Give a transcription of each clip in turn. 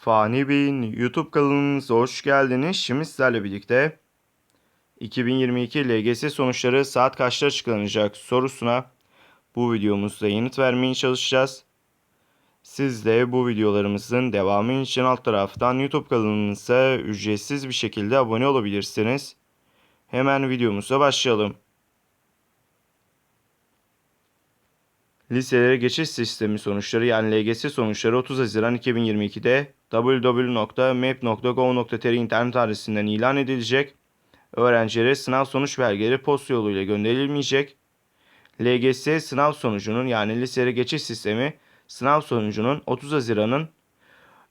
Fani Bey'in YouTube kanalımıza hoş geldiniz. Şimdi sizlerle birlikte 2022 LGS sonuçları saat kaçta açıklanacak sorusuna bu videomuzda yanıt vermeye çalışacağız. Siz de bu videolarımızın devamı için alt taraftan YouTube kanalımıza ücretsiz bir şekilde abone olabilirsiniz. Hemen videomuza başlayalım. Liselere geçiş sistemi sonuçları yani LGS sonuçları 30 Haziran 2022'de www.map.gov.tr internet adresinden ilan edilecek. Öğrencilere sınav sonuç belgeleri posta yoluyla gönderilmeyecek. LGS sınav sonucunun yani liselere geçiş sistemi sınav sonucunun 30 Haziran'ın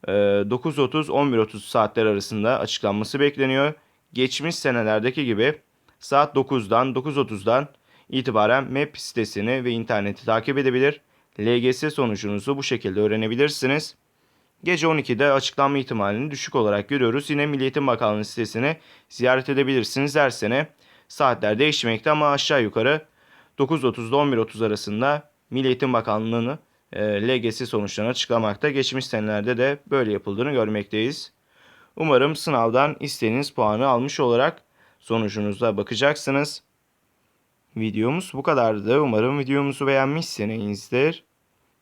e, 9.30-11.30 saatler arasında açıklanması bekleniyor. Geçmiş senelerdeki gibi saat 9'dan 9.30'dan itibaren MEP sitesini ve interneti takip edebilir. LGS sonucunuzu bu şekilde öğrenebilirsiniz. Gece 12'de açıklanma ihtimalini düşük olarak görüyoruz. Yine Milli Eğitim Bakanlığı sitesini ziyaret edebilirsiniz her sene. Saatler değişmekte ama aşağı yukarı 9.30 ile 11.30 arasında Milli Eğitim Bakanlığı'nı e, LGS sonuçlarını açıklamakta. Geçmiş senelerde de böyle yapıldığını görmekteyiz. Umarım sınavdan istediğiniz puanı almış olarak sonucunuza bakacaksınız. Videomuz bu kadardı. Umarım videomuzu beğenmişsinizdir.